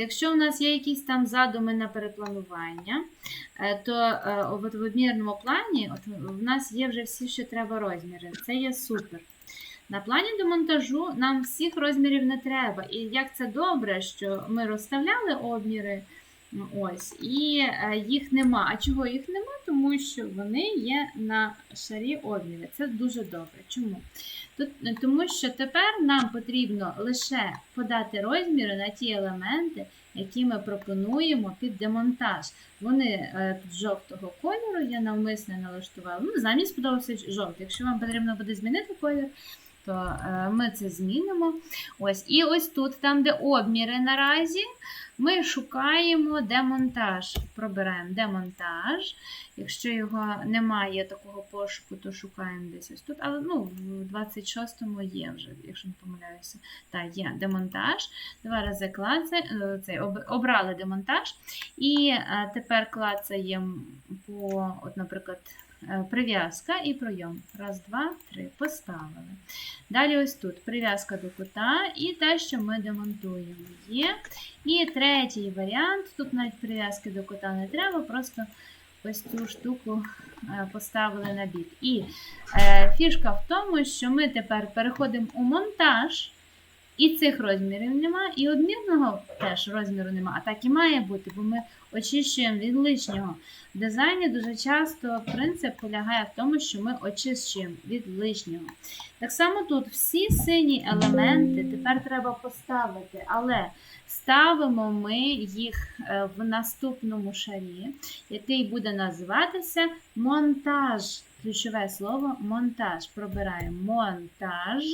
якщо у нас є якісь там задуми на перепланування, е, то е, в обмірному плані от в нас є вже всі, що треба розміри. Це є супер. На плані демонтажу нам всіх розмірів не треба. І як це добре, що ми розставляли обміри, ось, і е, їх нема. А чого їх нема? Тому що вони є на шарі обміри. Це дуже добре. Чому? Тут, е, тому що тепер нам потрібно лише подати розміри на ті елементи, які ми пропонуємо під демонтаж. Вони е, жовтого кольору, я навмисно налаштувала. Ну, мені сподобався жовтий. Якщо вам потрібно буде змінити колір, то ми це змінимо. Ось. І ось тут, там, де обміри наразі, ми шукаємо демонтаж. Пробираємо демонтаж. Якщо його немає такого пошуку, то шукаємо десь ось тут. Але ну, в 26-му є вже, якщо не помиляюся. Так, є демонтаж. Два рази клацаємо, цей, обрали демонтаж. І е, тепер клацаємо по, от, наприклад, е, прив'язка і пройом. Раз, два, три. Поставили. Далі ось тут прив'язка до кута і те, що ми демонтуємо. Є. І третій варіант. Тут навіть прив'язки до кута не треба, просто ось цю штуку е, поставили на бік. І е, фішка в тому, що ми тепер переходимо у монтаж. І цих розмірів нема, і одмірного теж розміру нема. А так і має бути, бо ми очищуємо від лишнього. В дизайні дуже часто принцип полягає в тому, що ми очищуємо від лишнього. Так само тут всі сині елементи тепер треба поставити, але ставимо ми їх е, в наступному шарі, який буде називатися монтаж. Ключове слово монтаж. Пробираємо монтаж.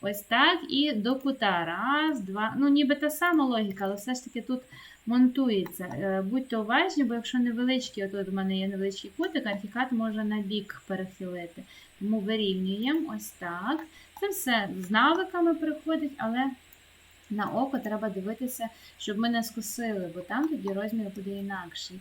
Ось так. І до кута. Раз, два. Ну, ніби та сама логіка, але все ж таки тут монтується. Е, Будьте уважні, бо якщо невеличкий, от у мене є невеличкий кутик, архікат може на бік перехилити. Тому вирівнюємо ось так. Це все з навиками приходить, але на око треба дивитися, щоб ми не скосили, бо там тоді розмір буде інакший.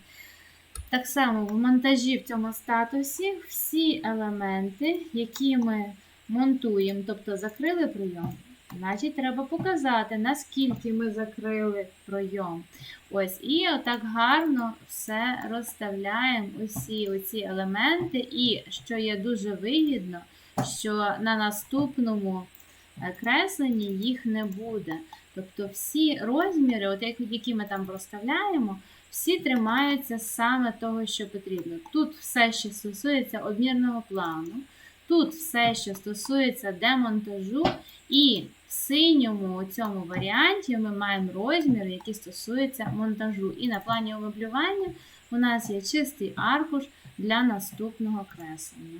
Так само в монтажі в цьому статусі всі елементи, які ми монтуємо, тобто закрили прийом, значить треба показати, наскільки ми закрили пройом. Ось, і отак гарно все розставляємо усі оці елементи, і що є дуже вигідно, що на наступному е, кресленні їх не буде. Тобто всі розміри, от які ми там проставляємо, всі тримаються саме того, що потрібно. Тут все, що стосується обмірного плану, тут все, що стосується демонтажу, і в синьому цьому варіанті ми маємо розміри, який стосується монтажу. І на плані умеблювання у нас є чистий аркуш для наступного креслення.